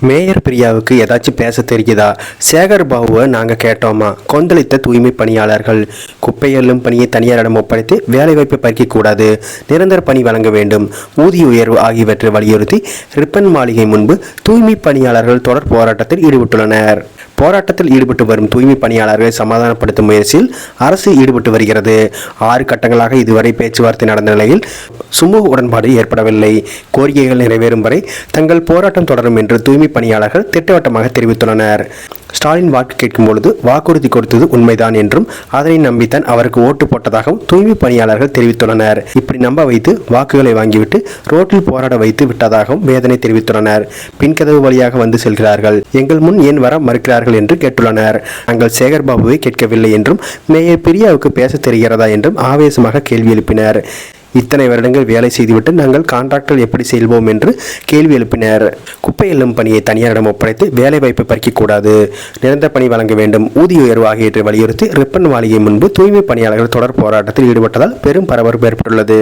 Mayor பிரியாவுக்கு ஏதாச்சும் பேச தெரியுதா? சேகர் பாபுவை நாங்கள் கேட்டோமா? கொந்தளித்த தூய்மை பணியாளர்கள் குப்பை எல்லும் பணியை தனியாரிடம் ஒப்படைத்து வேலைவாய்ப்பை பறிக்கக்கூடாது நிரந்தர பணி வழங்க வேண்டும் ஊதிய உயர்வு ஆகியவற்றை வலியுறுத்தி ரிப்பன் மாளிகை முன்பு தூய்மை பணியாளர்கள் தொடர் போராட்டத்தில் ஈடுபட்டுள்ளனர். போராட்டத்தில் ஈடுபட்டு வரும் தூய்மை பணியாளர்களை சமாதானப்படுத்தும் முயற்சியில் அரசு ஈடுபட்டு வருகிறது. ஆறு கட்டங்களாக இதுவரை பேச்சுவார்த்தை நடந்த நிலையில் சுமூக உடன்பாடு ஏற்படவில்லை. கோரிக்கைகள் நிறைவேறும் வரை தங்கள் போராட்டம் தொடரும் என்று தூய்மை பணியாளர்கள் திட்டவட்டமாக தெரிவித்துள்ளனர். ஸ்டாலின் வாக்கு கேட்கும் பொழுது வாக்குறுதி கொடுத்தது உண்மைதான் என்றும் அதனை நம்பித்தான் அவருக்கு ஓட்டு போட்டதாகவும் தூய்மை பணியாளர்கள் தெரிவித்துள்ளனர். இப்படி நம்ப வைத்து வாக்குகளை வாங்கிவிட்டு ரோட்டில் போராட வைத்து விட்டதாகவும் வேதனை தெரிவித்துள்ளனர். பின்கதவு வழியாக வந்து செல்கிறார்கள். எங்கள் முன் ஏன் வர மறுக்கிறார்கள் என்று கேட்டுள்ளனர். நாங்கள் சேகர் பாபுவை கேட்கவில்லை என்றும் மேயர் பிரியாவுக்கு பேச தெரிகிறதா என்றும் ஆவேசமாக கேள்வி எழுப்பினர். இத்தனை வருடங்கள் வேலை செய்துவிட்டு நாங்கள் கான்ட்ராக்டர் எப்படி செல்வோம் என்று கேள்வி எழுப்பினர். குப்பை எல்லும் பணியை தனியாரிடம் ஒப்படைத்து வேலை வாய்ப்பை பறிக்கக்கூடாது. நிரந்தர பணி வழங்க வேண்டும். ஊதிய உயர்வு ஆகியவற்றை வலியுறுத்தி ரிப்பன் மாளிகை முன்பு தூய்மை பணியாளர்கள் தொடர் போராட்டத்தில் ஈடுபட்டதால் பெரும் பரபரப்பு ஏற்பட்டுள்ளது.